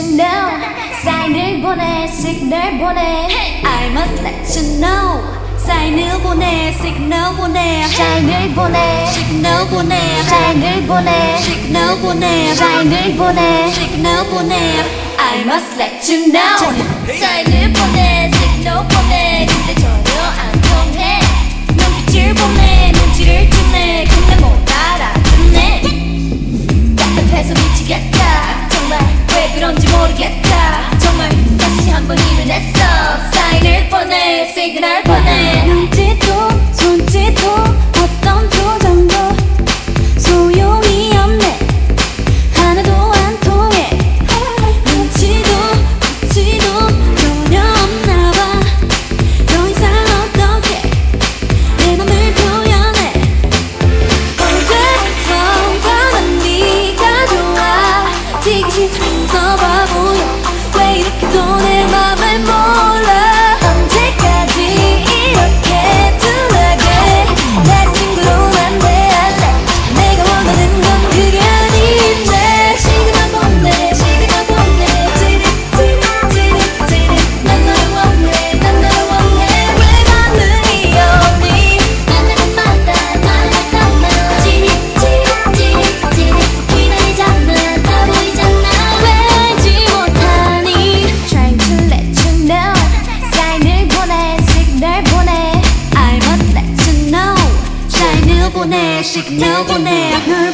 you know. 사인을 보내 시그널 보내. I must let you know. 사인을 보내 시그널 보내. 사인을 보내 시그널 보내. 사인을 보내 시그널 보내. 사인을 보내 시그널 보내. I must let you know. 사인을 보내 시그널 보내. 근데 전혀 안 통해. 눈빛을 보내 눈치를 주네. 근데 못 알아듣네. 답답해서 미치겠다. signar tonight. ね、おグナルもね、溢